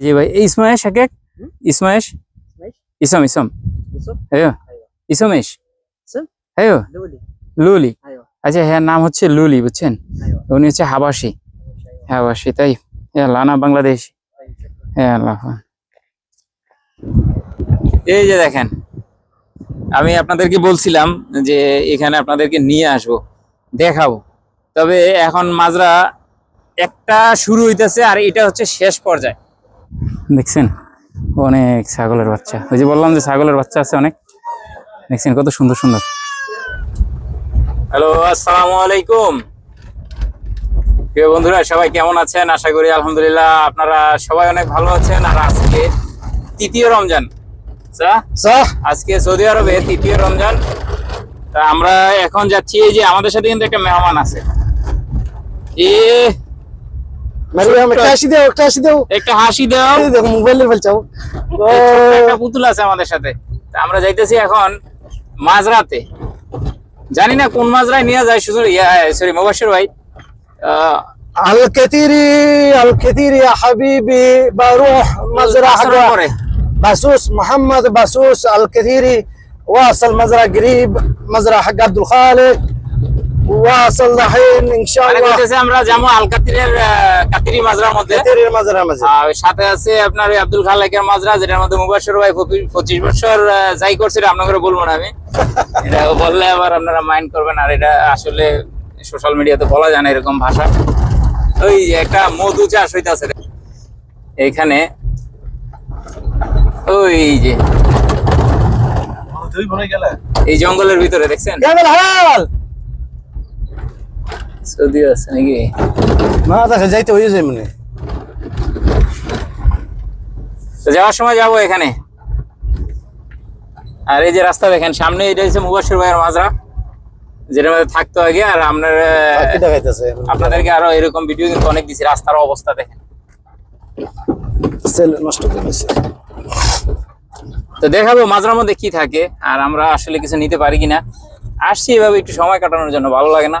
জি ভাই এই ইসমায়েশ এক এক ইসমায়েশ ইসম ইসম। হ্যাঁ। ইসমেশ? ইসম? হ্যাঁ। লুলি। আচ্ছা হ্যাঁ নাম হচ্ছে লুলি বুঝছেন? উনি হচ্ছে হাবাসি। হাবাসি তাই? হ্যাঁ লানা বাংলাদেশ। হ্যাঁ আল্লাহ। এই যে দেখেন আমি আপনাদেরকে বলছিলাম যে এখানে আপনাদেরকে নিয়ে আসব দেখাবো। তবে এখন মাজরা একটা শুরু হইতেছে আর এটা হচ্ছে শেষ পর্যায়ে। দেখছেন? অনেক ছাগলের বাচ্চা। ওই যে বললাম যে ছাগলের বাচ্চা আছে অনেক। দেখছেন কত সুন্দর সুন্দর। হ্যালো আসসালামু আলাইকুম। প্রিয় বন্ধুরা সবাই কেমন আছেন? আশা করি আলহামদুলিল্লাহ আপনারা সবাই অনেক ভালো আছেন। আর আজকে তৃতীয় রমজান? আজকে সৌদি আরবে তৃতীয় রমজান। তা আমরা এখন যাচ্ছি এই যে আমাদের সাথে কিন্তু একটা মেহমান আছে। এ মানে মারিয়াম একটা হাসি আল কেতিরি আল কেতিরি হাবিবি বারুহ মাজরা করে বাসুস মোহাম্মদ বাসুস আল কেতিরি ওয়াসাল মাজরা গরিব মাজরা হাগ আব্দুল খালেক। আব্দুল মাজরা পঁচিশ বছর আসলে সোশ্যাল মিডিয়াতে বলা যায় না এরকম ভাষা। ওই একটা মধু চাষ হইতেছে। এখানে ওই যে এই জঙ্গলের ভিতরে দেখছেন? সৌদি আছে নাকি? না যাইতে হয়ে যায় মানে যাওয়ার সময় এখানে। আর এই যে রাস্তা দেখেন সামনে এটা হচ্ছে ভাইয়ের মাজরা যেটার মধ্যে আর আপনার আপনাদেরকে আরও এরকম ভিডিও কিন্তু অনেক রাস্তার অবস্থা দেখেন। নষ্ট তো দেখাবো মাজরার মধ্যে কি থাকে আর আমরা আসলে কিছু নিতে পারি কিনা। আসছি এভাবে একটু সময় কাটানোর জন্য ভালো লাগে না।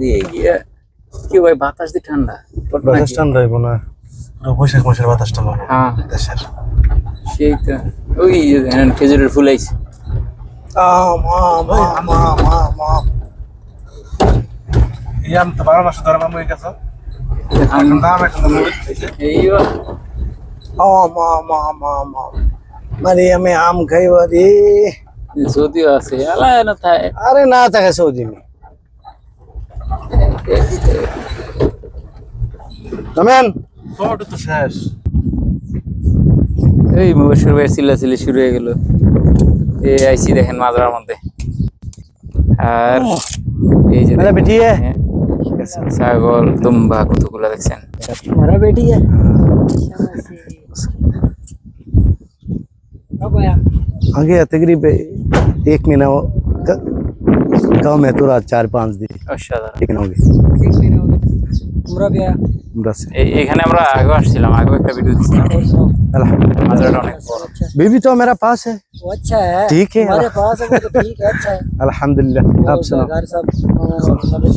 দিয়ে গিয়ে কি ভাই বাতাস দিয়ে ঠান্ডা? বাতাস ঠান্ডা হইব না। বৈশাখ মাসের বাতাস ঠান্ডা হ্যাঁ। দেশের। সেই তো। ওই খেজুরের ফুল আইছে। আম আম আম আম আম। আম Iam tebaran masuk dalam kamu ya kasar. Kenapa আম আম আম আম আম মারিয়ামে আম খাইব রে। যদিও আছে। আলা না থাকে। আরে না থাকে সৌদি মে। তমেন Kau udah tuh ses. এই মুবাসির ভাই চিল্লাচিল্লি শুরু হয়ে গেল এই আইসি দেখেন মাজার মধ্যে আর এই যে মেরা দেখেন, বেটি है হ্যাঁ, ছাগল দুম্বা কতগুলো দেখছেন मेरा बेटी है आ गया तकरीब एक महीना हो- ग- गांव में तो रात चार पांच दिन অসাধারণ लेकिन हो गए उम्रा से এই এখানে আমরা আগে আসছিলাম আগে একটা ভিডিও দিচ্ছিলাম अल्हम्दुलिल्लाह মাজারটা অনেক বড় बीबी तो मेरा पास है वो अच्छा है ठीक है हमारे पास है वो तो ठीक है अच्छा है अल्हम्दुलिल्लाह आप सुनाओ घर सब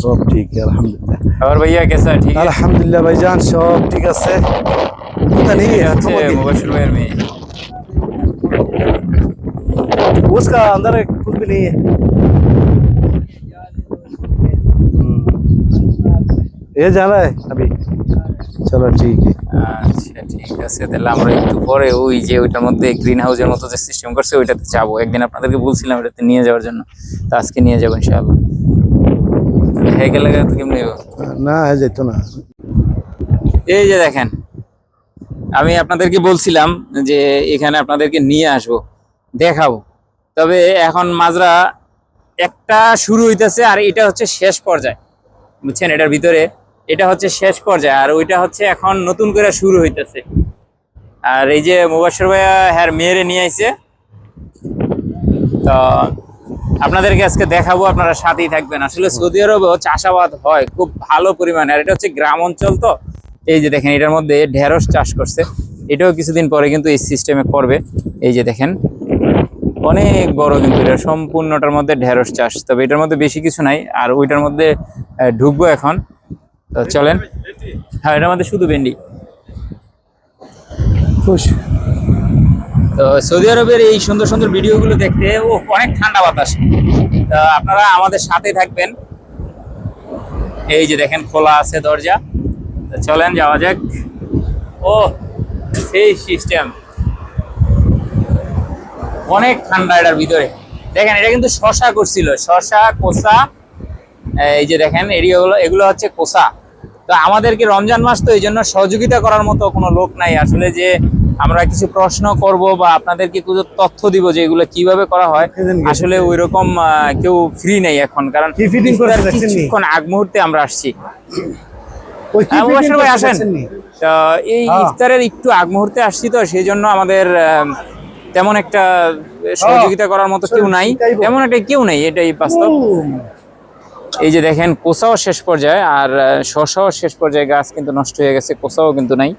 सब ठीक है अल्हम्दुलिल्लाह और भैया कैसा है? ठीक है अल्हम्दुलिल्लाह भाईजान सब ठीक है पता नहीं ये है হচ্ছে মুবাসির ভাইয়ের মেয়ে उसका अंदर एक कुछ भी नहीं है ये जाना है अभी चलो ठीक है আচ্ছা ঠিক আছে তাহলে আমরা একটু পরে ওই যে ওইটার মধ্যে গ্রিন হাউসের মতো যে সিস্টেম করছে ওইটাতে যাবো একদিন আপনাদেরকে বলছিলাম ওটাতে নিয়ে যাওয়ার জন্য তো আজকে নিয়ে যাবো ইনশাআল্লাহ হয়ে গেলে তো কেমনি হইবো? না है যেত না এই যে দেখেন আমি আপনাদেরকে বলছিলাম যে এখানে আপনাদেরকে নিয়ে আসব দেখাবো তবে এখন মাজরা একটা শুরু হইতেছে আর এটা হচ্ছে শেষ পর্যায়ে বুঝছেন এটার ভিতরে এটা হচ্ছে শেষ পর্যায়ে, আর ওইটা হচ্ছে এখন নতুন করে শুরু হইতেছে। আর এই যে মুবাসর ভাইয়া হ্যার মেয়েরে নিয়ে আইছে, তো আপনাদেরকে আজকে দেখাবো, আপনারা সাথেই থাকবেন। আসলে সৌদি আরবেও চাষাবাদ হয়, খুব ভালো পরিমাণে। আর এটা হচ্ছে গ্রাম অঞ্চল তো, এই যে দেখেন, এটার মধ্যে ঢেঁড়স চাষ করছে। এটাও কিছুদিন পরে কিন্তু এই সিস্টেমে করবে। এই যে দেখেন, অনেক বড় কিন্তু এটা, সম্পূর্ণটার মধ্যে ঢেঁড়স চাষ। তবে এটার মধ্যে বেশি কিছু নাই, আর ওইটার মধ্যে ঢুকবো এখন। তো চলেন। হ্যাঁ এটার মধ্যে শুধু ভেন্ডি। খুশ। তো সৌদি আরবের এই সুন্দর সুন্দর ভিডিওগুলো দেখতে ও অনেক ঠান্ডা বাতাস। তো আপনারা আমাদের সাথে থাকবেন। এই যে দেখেন খোলা আছে দরজা। তো চলেন যাওয়া যাক। ও সেই সিস্টেম অনেক ঠান্ডা এটার ভিতরে। দেখেন এটা কিন্তু শশা করছিল। শশা কোসা এই যে দেখেন এরিয়াগুলো এগুলো হচ্ছে কোসা। তো আমাদেরকে রমজান মাস তো এই জন্য সহযোগিতা করার মতো কোনো লোক নাই। আসলে যে আমরা কিছু প্রশ্ন করব বা আপনাদেরকে কিছু তথ্য দিব যে এগুলো কীভাবে করা হয় আসলে ওই রকম কেউ ফ্রি নেই এখন কারণ? কিছুক্ষণ আগ মুহূর্তে আমরা আসছি। হ্যাঁ, ভাই আসেন। তো এই হ্যাঁ। ইফতারের একটু আগ মুহূর্তে আসছি তো সেই জন্য আমাদের তেমন একটা সহযোগিতা করার মতো কেউ নাই। তেমন একটা কেউ নেই এটাই বাস্তব। এই যে দেখেন কোসাও শেষ পর্যায়ে আর শসাও শেষ পর্যায়ে গাছ কিন্তু নষ্ট হয়ে গেছে কোসাও কিন্তু নাই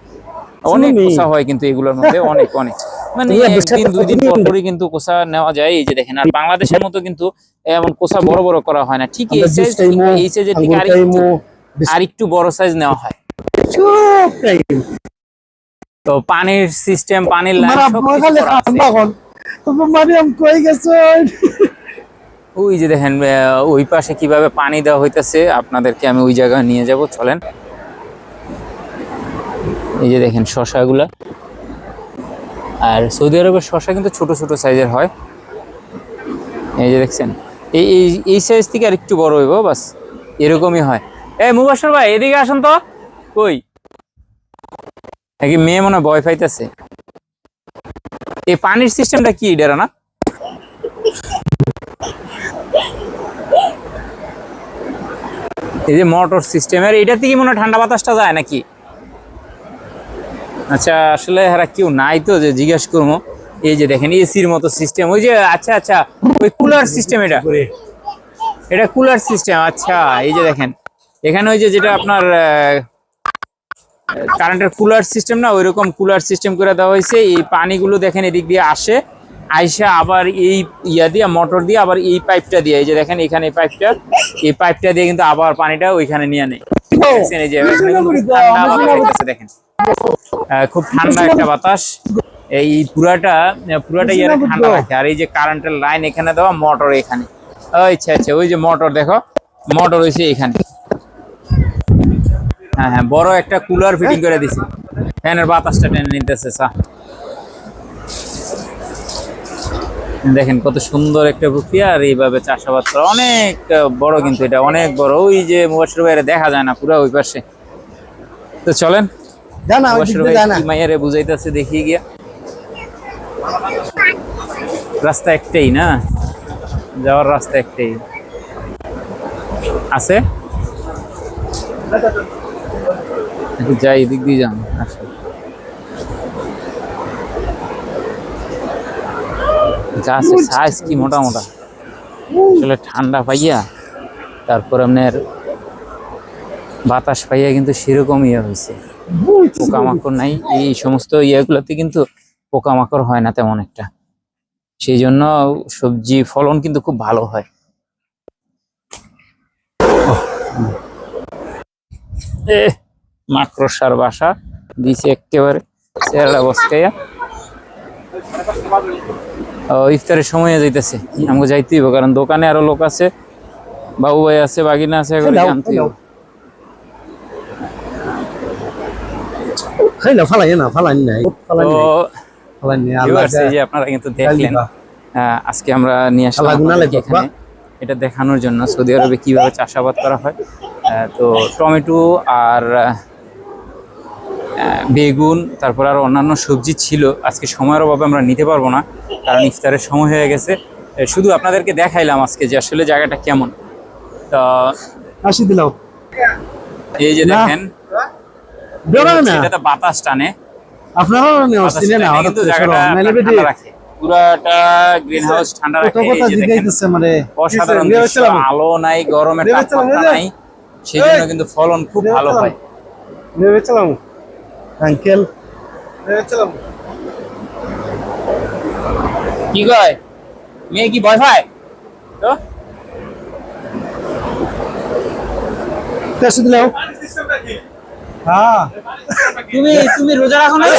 অনেক শুনুনি। কোসা হয় কিন্তু এগুলোর মধ্যে অনেক অনেক মানে একদিন দুই দিন পর পরই কিন্তু কোসা নেওয়া যায় এই যে দেখেন আর বাংলাদেশের মতো কিন্তু এমন কোসা বড় বড় করা হয় না ঠিক এই সাইজ আর একটু আর একটু বড় সাইজ নেওয়া হয় তো পানির সিস্টেম পানির লাইন সব কিছু করা আছে। খাম এখন। তবে মারিয়াম কই গেছে ওই যে দেখেন ওই পাশে কীভাবে পানি দেওয়া হইতেছে, আপনাদেরকে আমি ওই জায়গায় নিয়ে যাব, চলেন। এই যে দেখেন শশাগুলা। আর সৌদি আরবের শশা কিন্তু ছোট ছোট সাইজের হয়। এই যে দেখছেন, এই এই সাইজ থেকে আর একটু বড় হইব, বাস। এরকমই হয়। এই মুবাসর ভাই, এদিকে আসুন তো। কই? নাকি মেয়ে মনে ভয় পাইতেছে। এই পানির সিস্টেমটা কি এটা না? এই যে মোটর সিস্টেমের এটা থেকে মনে হয় ঠান্ডা বাতাসটা যায় নাকি? আচ্ছা আসলে এরা কেউ নাই তো যে জিজ্ঞেস করব। এই যে দেখেন এসির মতো সিস্টেম। ওই যে আচ্ছা আচ্ছা ওই কুলার সিস্টেম এটা। এটা কুলার সিস্টেম আচ্ছা এই যে দেখেন। এখানে ওই যে যেটা আপনার কারেন্টের কুলার সিস্টেম না ওইরকম কুলার সিস্টেম করে দেওয়া হয়েছে। এই পানিগুলো দেখেন এদিক দিয়ে আসে। আইসা আবার এই ইয়া দিয়ে মোটর দিয়ে আবার এই পাইপটা দিয়ে এই যে দেখেন এখানে এই পাইপটা এই পাইপটা দিয়ে কিন্তু আবার পানিটা ওইখানে নিয়ে নেয় দেখেন। খুব ঠান্ডা একটা বাতাস। এই পুরাটা পুরাটা ইয়ারে ঠান্ডা রাখে আর এই যে কারেন্টের লাইন এখানে দেওয়া মোটর এখানে। আচ্ছা আচ্ছা ওই যে মোটর দেখো মোটর হয়েছে এখানে। হ্যাঁ হ্যাঁ বড় একটা কুলার ফিটিং করে দিছি। ফ্যানের বাতাসটা টেনে নিতেছে সা দেখেন কত সুন্দর একটা প্রক্রিয়া আর এইভাবে চাষাবাদ করা অনেক বড় কিন্তু এটা অনেক বড়। ওই যে মুবাসির ভাইয়ের দেখা যায় না পুরো ওই পাশে। তো চলেন দিক মাইয়ারে বুঝাইতেছে দেখিয়ে গিয়া। রাস্তা একটাই না? যাওয়ার রাস্তা একটাই। আছে? যাই এদিক দিয়ে যান আচ্ছা গাছের সাইজ কি মোটা মোটা। আসলে ঠান্ডা পাইয়া তারপর আপনার বাতাস পাইয়া কিন্তু সেরকম ইয়ে হয়েছে। পোকামাকড় নাই এই সমস্ত ইয়েগুলোতে কিন্তু পোকামাকড় হয় না তেমন একটা। সেই জন্য সবজি ফলন কিন্তু খুব ভালো হয়। মাকড়সার বাসা দিছে একেবারে চেহারা বসকাইয়া ইফতারের সময় যাইতেছে। আমাকে যাইতেই হবে কারণ দোকানে আরও লোক আছে বাবু ভাই আছে বাগিনা আছে এগুলো Hello, হবে। খাইলা ফালাই না ফালাই নাই। ফালাই নাই। ফালাই নাই আল্লাহ viewers, এই যে আপনারা কিন্তু দেখলেন আজকে আমরা নিয়ে আসলাম এখানে। এটা দেখানোর জন্য সৌদি আরবে কীভাবে চাষাবাদ করা হয়। আহ, তো টমেটো আর বেগুন তারপর আর অন্যান্য সবজি ছিল। আজকে সময়ের অভাবে আমরা নিতে পারব না কারণ ইফতারের সময় হয়ে গেছে। শুধু আপনাদেরকে দেখাইলাম আজকে যে আসলে জায়গাটা কেমন। তো আসি দিলাও। এই যে দেখেন বাতাস টানে। আপনার ঠান্ডা রাখে। পুরাটা গ্রিন হাউস ঠান্ডা মানে অসাধারণ আলো নাই গরমের তাপমাত্রা নাই। সেই জন্য কিন্তু ফলন খুব ভালো হয়। ভেবেছিলাম আঙ্কেল। কি কয়? মেয়ে কি ভয় পায়? তো? টেস্ট দিলাও হ্যাঁ। তুমি তুমি রোজা রাখো নাই?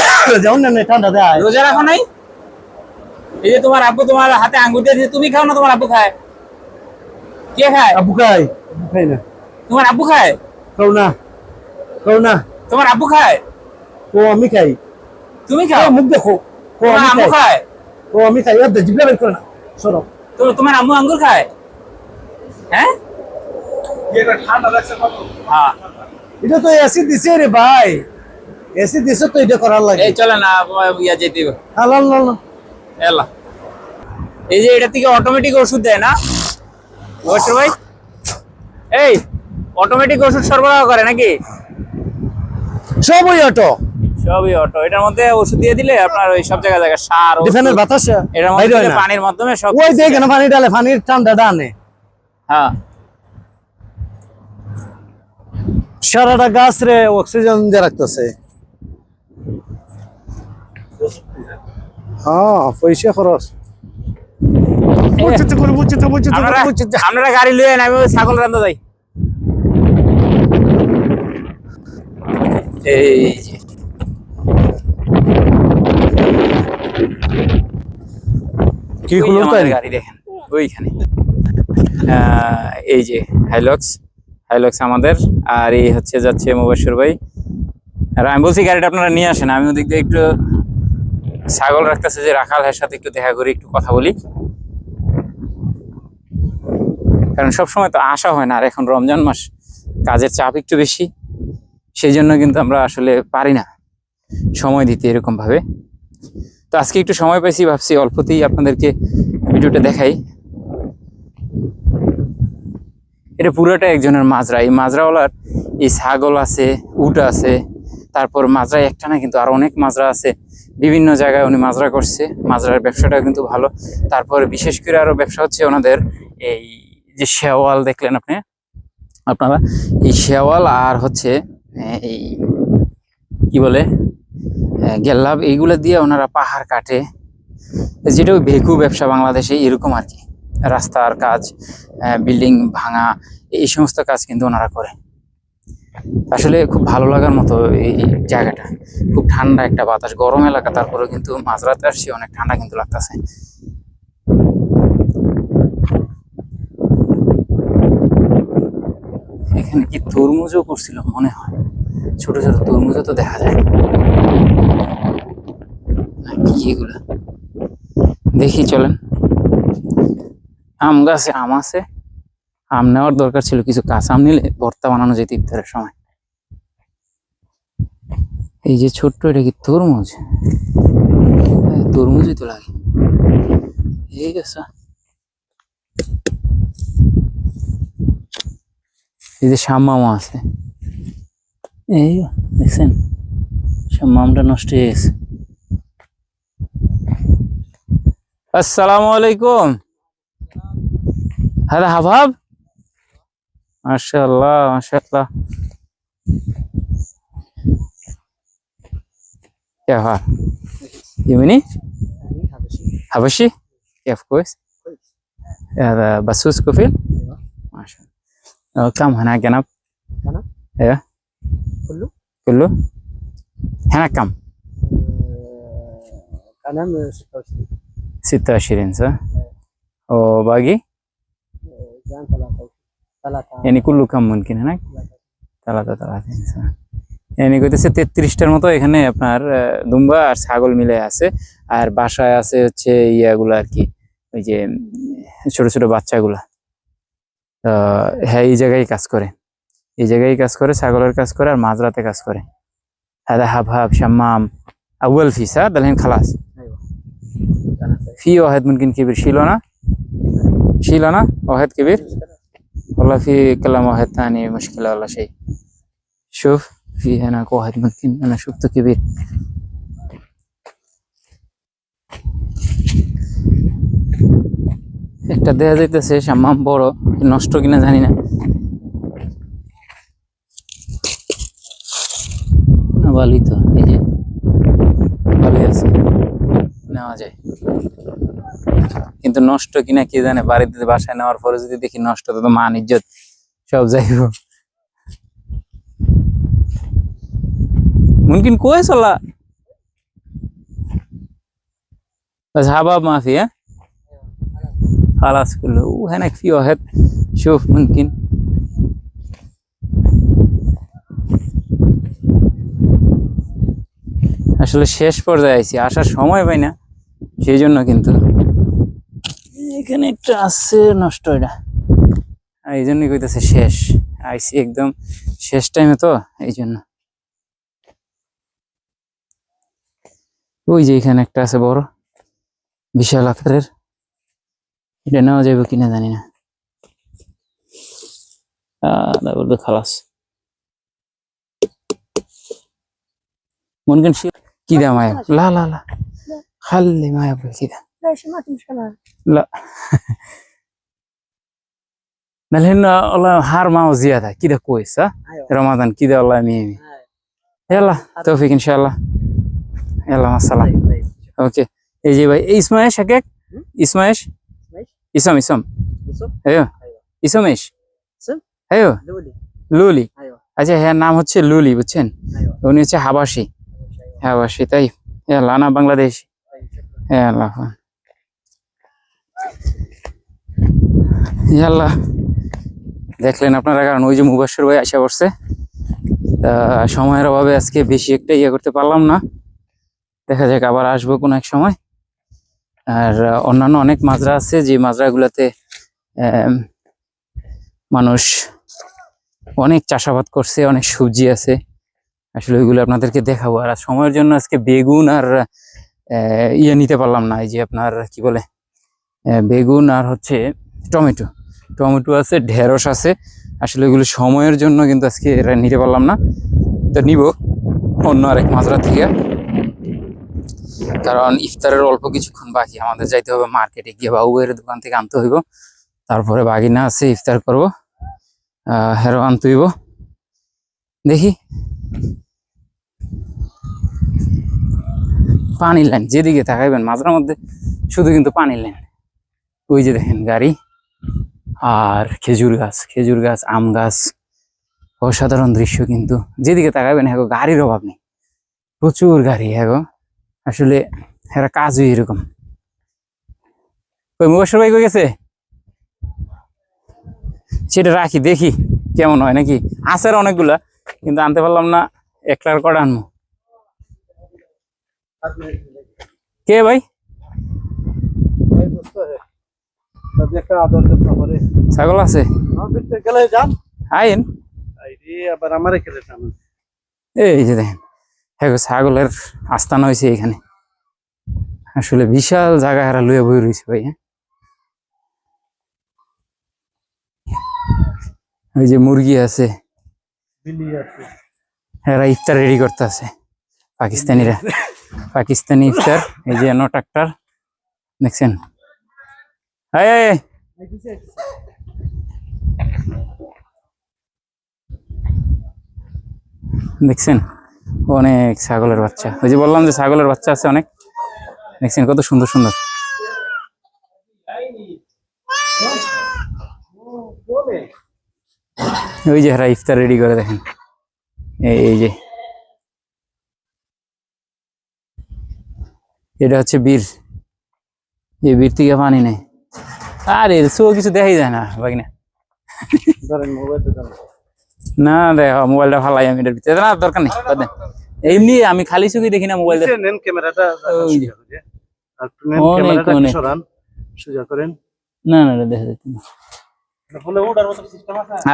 যাও না না, ঠান্ডা দেয়। রোজা রাখো নাই? এই যে তোমার আব্বু তোমার হাতে আঙ্গুর দিয়ে তুমি খাও না তোমার আব্বু খায়? কে খায়? আবু খাই আবু খাই না। তোমার আব্বু খায়? খাও না। খাও না। তোমার আব্বু খায়? ও আমি খাই। তুমি খাও? মুখ দেখো। ও তোমার আমি খাই। খায়? ও আমি খাই। আর জিবলা বের করে না সরো। তো তোমার আম্মু আঙ্গুর খায়? হ্যাঁ? এটা ঠান্ডা লাগছে কত? হ্যাঁ। এটা তো এসি দিছে রে ভাই। এসি দিছে তো এটা করার লাগে। এই চলে না ইয়া যেতে হবে। হালাল না এলা। এই যে এটা থেকে অটোমেটিক ওষুধ দেয় না? ওয়েস্টার ভাই? এই অটোমেটিক ওষুধ সরবরাহ করে নাকি? সব ওই অটো সবই অটো এটার মধ্যে ওষুধ দিয়ে দিলে আপনার ওই সব জায়গায় জায়গায় সার ডিফেনের বাতাস এটার মধ্যে হয় দিলে না। পানির মাধ্যমে সব ওই দেখে না পানি ডালে পানির ঠান্ডাটা আনে হ্যাঁ। সারাটা গাছ রে অক্সিজেন দিয়ে রাখতেছে। হ্যাঁ পয়সা খরচ। বুঝতে গাড়ি লুয়ে আমি ওই ছাগল রান্না যাই। এই কি হলো তাই? গাড়ি দেখেন ওইখানে। আহ, এই যে হাইলক্স হাইলক্স আমাদের আর এই হচ্ছে যাচ্ছে মুবাসুর ভাই। আর আমি বলছি গাড়িটা আপনারা নিয়ে আসেন আমি ওদিক দিয়ে একটু ছাগল রাখতেছে যে রাখাল এর সাথে একটু দেখা করি একটু কথা বলি। কারণ সবসময় তো আসা হয় না আর এখন রমজান মাস কাজের চাপ একটু বেশি। সেই জন্য কিন্তু আমরা আসলে পারি না সময় দিতে এরকম ভাবে তো আজকে একটু সময় পাইছি, ভাবছি অল্পতেই আপনাদেরকে ভিডিওটা দেখাই। এটা পুরোটা একজনের মাজরা। এই মাজরাওয়ালার এই ছাগল আছে, উট আছে, তারপর মাজরা একটা না কিন্তু আর অনেক মাজরা আছে। বিভিন্ন জায়গায় উনি মাজরা করছে। মাজরার ব্যবসাটা কিন্তু ভালো। তারপর বিশেষ করে আরও ব্যবসা হচ্ছে ওনাদের এই যে শেওয়াল, দেখলেন আপনি? আপনারা? এই শেওয়াল আর হচ্ছে এই, কি বলে? গেল্লাভ এইগুলো দিয়ে ওনারা পাহাড় কাটে। যেটা ওই ভেকু ব্যবসা বাংলাদেশে এরকম আর কি। রাস্তার কাজ বিল্ডিং ভাঙা, এই সমস্ত কাজ কিন্তু ওনারা করে। আসলে খুব ভালো লাগার মতো এই জায়গাটা। খুব ঠান্ডা একটা বাতাস, গরম এলাকা, তারপরেও কিন্তু মাঝরাতে আসছি অনেক ঠান্ডা কিন্তু লাগতেছে। এখানে কি তরমুজও করছিল, মনে হয়। ছোট ছোট তরমুজও তো দেখা যায়। দেখি চলেন। আম গাছে আম আছে। আম নেওয়ার দরকার ছিল কিছু কাঁচা আম নিলে ভর্তা বানানো যেত ইফতারের সময়। এই যে ছোট্ট এটা কি তরমুজ? হ্যাঁ, তরমুজই তো লাগে। এই গেছে এই যে শাম্মামা আছে। এই দেখছেন? সব মামটা নষ্ট হয়ে গেছে। আসসালামু আলাইকুম হ্যাঁ হাভাব মাশাল্লাহ মাশাল্লাহ হাবাসি हुआ यूनी हबशी ऑफ कोर्स बसूस كله كله هنا كم كلام 26 26 صح وباقي جان ثلاثة ثلاثة يعني كله كم ممكن هناك ثلاثة ثلاثين صح يعني কইতেছে তেত্রিশটার মতো এখানে আপনার আহ, দুম্বা আর ছাগল মিলে আছে আর বাসায় আছে হচ্ছে ইয়াগুলো আর কি ওই যে উম, ছোট ছোট বাচ্চাগুলা তো হ্যাঁ এই জায়গায় কাজ করে এই জায়গায় কাজ করে, ছাগলের কাজ করে আর মাঝরাতে কাজ করে। হ্যাঁ হাফ হাফ শাম্মাম। আউল ফিস হ্যাঁ তাহলে খালাস। ফি ওহেদ মুনকিন কিবির, শিল না? শিল না? ওহেদ কিবির? আল্লাহ ফি কালাম ওহেদ না নিয়ে মুশকিল আল্লাহ সেই শুভ ফি হ্যাঁ না ওহেদ মুনকিন না শুভ তো কিবির। একটা দেয়া যাইতেছে, শাম্মাম বড়, নষ্ট কিনা জানি না। ভালোই তো এই যে ভালোই আছে নেওয়া যায় কিন্তু নষ্ট কিনা কে জানে বাড়িতে বাসায় নেওয়ার পরে যদি দেখি নষ্ট তো তো মান ইজ্জত সব যাইব ممكن كويس ولا بس حباب ما في ها خلاص كله وهناك في واحد شوف ممكن আসলে শেষ পর্যায়ে আছি আসার সময় পাই না সেই জন্য কিন্তু এখানে একটা আছে নষ্ট এটা হ্যাঁ, এই জন্যই কইতেছে শেষ। আইসি একদম শেষ টাইমে তো এই জন্য ওই যে এখানে একটা আছে বড় বিশাল আকারের। এটা নেওয়া যাবে কিনা জানি না। খালাস। মনকেন كده معايا لا لا لا خلي معايا كده ليش ما تمشي معنا؟ لا بل هنا والله حار معه زيادة كده كويس ها ايوه رمضان كده والله مية مية أيوة. يلا توفيق ان شاء الله يلا مع السلامة طيب طيب اوكي يجي باي اسمه ايش حقك؟ اسمه ايش؟ ايش؟ اسم اسم يوسف ايوه أيوة. اسم ايش؟ اسم ايوه لولي লুলি ايوه আচ্ছা হ্যাঁ নাম হচ্ছে লুলি বুঝছেন ايوه উনি হচ্ছে হাবাসি হ্যাঁ অবশ্যই তাই আল্লাহ, না, বাংলাদেশ। হ্যাঁ আল্লাহ। আল্লাহ। দেখলেন আপনারা, কারণ ওই যে মুবাসর ভাই আসা পড়ছে। সময়ের অভাবে আজকে বেশি একটা ইয়ে করতে পারলাম না। দেখা যাক, আবার আসব কোনো এক সময়। আর অন্যান্য অনেক মাজরা আছে, যে মাজরাগুলোতে মানুষ অনেক চাষাবাদ করছে, অনেক সবজি আছে। আসলে ওইগুলো আপনাদেরকে দেখাবো। আর সময়ের জন্য আজকে বেগুন আর ইয়ে নিতে পারলাম না, এই যে আপনার কি বলে বেগুন আর হচ্ছে টমেটো। টমেটো আছে, ঢেঁড়স আছে। আসলে এগুলো সময়ের জন্য কিন্তু আজকে নিতে পারলাম না। তো নিব অন্য আরেক মাজরা থেকে। কারণ ইফতারের অল্প কিছুক্ষণ বাকি, আমাদের যাইতে হবে মার্কেটে গিয়ে বাবুয়ের দোকান থেকে আনতে হইব। তারপরে বাগিনা আছে, ইফতার করব। হেরো আনতে হইব। দেখি। পানি লাইন যেদিকে তাকাইবেন মাঝের মধ্যে শুধু কিন্তু পানির লাইন ওই যে দেখেন গাড়ি আর খেজুর গাছ খেজুর গাছ, আম গাছ, অসাধারণ দৃশ্য কিন্তু। যেদিকে তাকাইবেন হ্যাঁ গাড়ির অভাব নেই। প্রচুর গাড়ি হ্যাঁ। আসলে এরা কাজই এরকম। ওই মুবাসর ভাই গেছে? সেটা রাখি, দেখি কেমন হয় নাকি। আছে অনেকগুলা, কিন্তু আনতে পারলাম না একলার কটা আনব। কে ভাই? ছাগল আছে? ছাগলের আস্থান হয়েছে এখানে। আসলে বিশাল জায়গা হারা লুয়ে বই রয়েছে ভাই হ্যাঁ? ওই যে মুরগি আছে। এরা ইফতার রেডি করতে আছে। পাকিস্তানিরা পাকিস্তানি ইফতার, এই যে এনো ট্রাক্টর, দেখছেন? দেখছেন? অনেক ছাগলের বাচ্চা। ওই যে বললাম যে ছাগলের বাচ্চা আছে অনেক। দেখছেন কত সুন্দর সুন্দর। ওই যে এরা ইফতার রেডি করে, দেখেন। এই যে। এটা হচ্ছে বীর। এই বীর থেকে পানি নেই আরে সো কিছু দেখাই যায় না বাগিনা ধরেন না দেখো মোবাইলটা ভালাই আমি এটার ভিতরে। না দরকার নেই এমনি আমি খালি চোখে দেখি না মোবাইল নেন ক্যামেরাটা ওই যে। সোজা করে। আর একটু নেন অনেক, ক্যামেরাটা সরান সোজা করেন। না না না, দেখা যাচ্ছে না।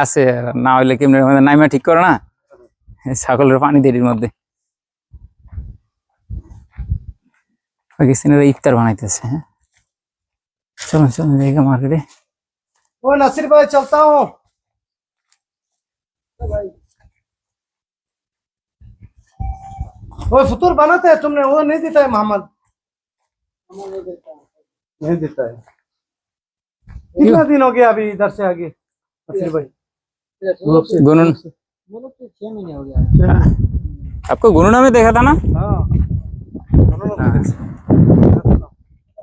আছে। আছে না হইলে কেমন নাইমা ঠিক করে না? ছাগলের পানি দেরির মধ্যে। পাকিস্তানের ইফতার বানাইতেছে হ্যাঁ চলুন চলুন জায়গা মার্কেটে ओ नसीर भाई चलता हूँ वो फतूर बनाते हैं तुमने वो नहीं देता है मोहम्मद नहीं देता है कितना दिन हो गया अभी इधर से आगे नसीर भाई गुनून बोलो तो छह महीने हो गया आपको गुनूना में देखा था ना हाँ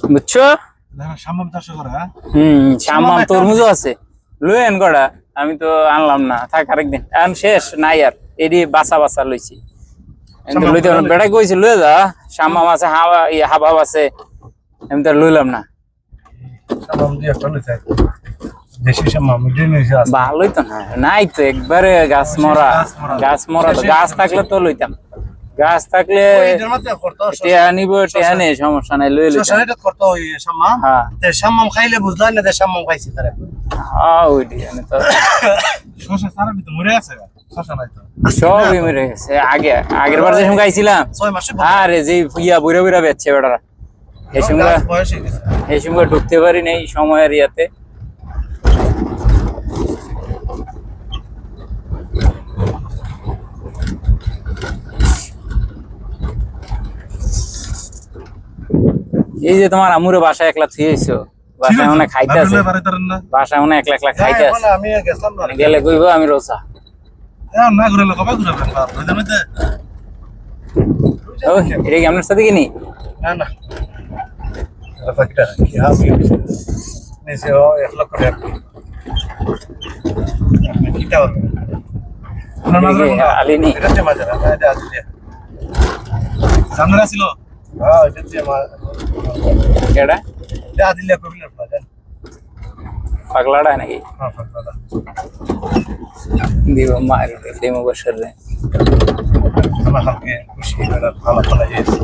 বুঝছ? সাম্যম চাষ করে। হুম সামাম তরমুজও আছে। লইয়েন কটা আমি তো আনলাম না। থাক আরেকদিন। এখন শেষ নাই আর। এডি বাসা বাসা লইছি। লইতে পারলাম কইছি লয়ে যা সামাম আছে হাওয়া ইয়ে হাবাব আছে। আমি তো লইলাম না। সামাম সামাম ভালোই তো না। নাই তো একবারে গাছ মরা। গাছ মরা। তো। গাছ থাকলে তো লইতাম। গাছ থাকলে এটার মধ্যে করতো টেহা নিব টেহা নেই সমস্যা নাই লই লইতাম শশাটা করতো ওই হ্যাঁ। তে খাইলে বুঝলাই না যে সামাম খাইছি তারে। হ্যাঁ জানি তো। সারা ভিতরে মরে আছে তো। সবই মেরে গেছে। আগে আগের বার যে সময় গাইছিলাম ছয় মাসে আরে যে ইয়া বুড়া বুড়া বেচছে বেটারা। এই সময় এই সময় ঢুকতে পারি নাই সময়ের ইয়াতে। এই যে তোমার আমুরে বাসায় একলা থুয়েছো বাসায় মনে হয় খাইতে আছে। বাসায় মনে একলা একলা খাইতে আছে। আমি গেছিলাম না। গেলে কইবো আমি রোসা হ্যাঁ না ঘুরে কবে ঘুরে রোদের মধ্যে ও এটা কি আপনার সাথে কিনি? না না। রাফাকিটা কি আমি নিচে ও এক লক্ষ টাকা। কিটা হলো আলিনি এটা না এটা সামনে হ্যাঁ মা কেডা? এটা আদিলে কবিলে ফাজান পাগলাটা নাকি? হ্যাঁ দিব মারি দেমো বসর রে আমার হালকে খুশি হয়ে ভালো ভালো হয়েছে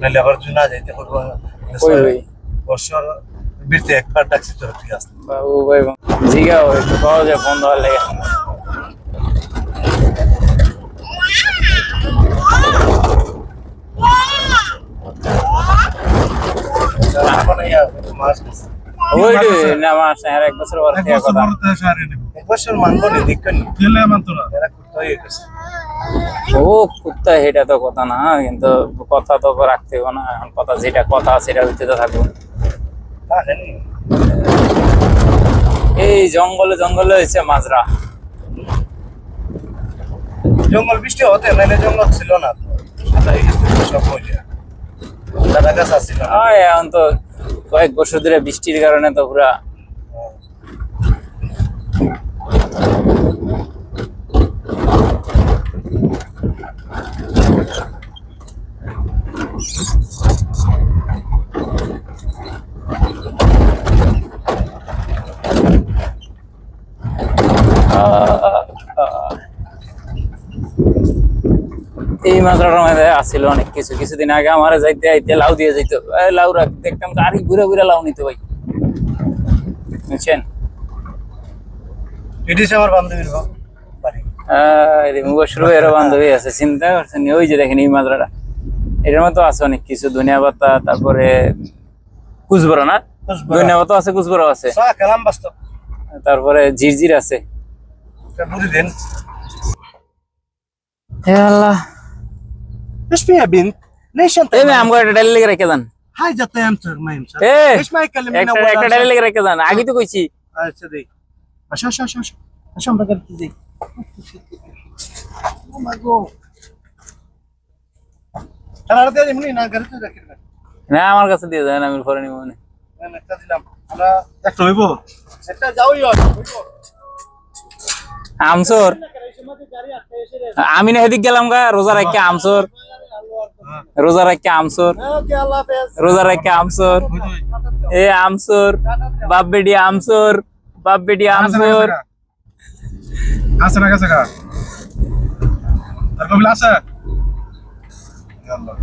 নাহলে আবার যদি না যাইতে করব বছর বীরতে একবার ডাকছি তোর ঠিক আছে বাবু ভাই জিগা ওই পাওয়া যায় ফোন দেওয়ার লেগে মানে মাস গেছে। ওই রে না আমার স্যার এক বছর পর থেকে কথা। পরে তো সারে নেব। এক বছর মানবো নি দেখবেন গেলে মানতো না। এরা করতে হয়ে গেছে। ও কুত্তা এটা তো কথা না কিন্তু কথা তো রাখতে হবে না এখন কথা যেটা কথা সেটা হইতে তো থাকব। এই জঙ্গলে জঙ্গলে হয়েছে মাজরা। জঙ্গল বৃষ্টি হতে নাহলে জঙ্গল ছিল না। তো সাদা হয়ে গেছে সব গাছ আসছিল এখন তো কয়েক বছর ধরে বৃষ্টির কারণে তো পুরা আসছিল অনেক কিছু। কিছুদিন আগে আমার যাইতে আইতে লাউ দিয়ে লাউ দেখতাম গাড়ি ঘুরে ঘুরে লাউ নিত ভাই। বুঝছেন? এটি আমার বান্ধবীর বাবা। বাড়ি। মুবাসর এরও বান্ধবী আছে চিন্তা করছেন ওই যে দেখেন এই মাজরাটা এটার মতো আছে অনেক কিছু ধনিয়া পাতা তারপরে কুচবড়া না? ধনিয়া পাতা আছে কুচবড়া আছে। তারপরে ঝিরঝির আছে। দেন। আল্লাহ। ايش فيها بنت؟ ليش انت এই আমগো একটা ডালি লেগে রেখে দেন هاي جت يمسك ما يمسك এ ليش ما يكلم من একটা اول একটা ডালি লেগে রেখে দেন আগে তো কইছি عشان ذي عشان عشان عشان عشان عشان بقلت زي ما جو انا ردي هذه منين انا قلت لك كلمه না আমার কাছে দিয়ে দেন আমি পরে নিব মনে انا كذلك انا একটা হইব انت جاوي يا আমসর আমি না হেদিক গেলাম গা রোজা রাখকে আমসর রোজা রাখে আমসর। রোজা রাখে আমসর। এ আমসর, বাপ বেডি আমসর, বাপ বেডি আমসর। আছে না, গেছে গা। আর কবিলা আল্লাহ।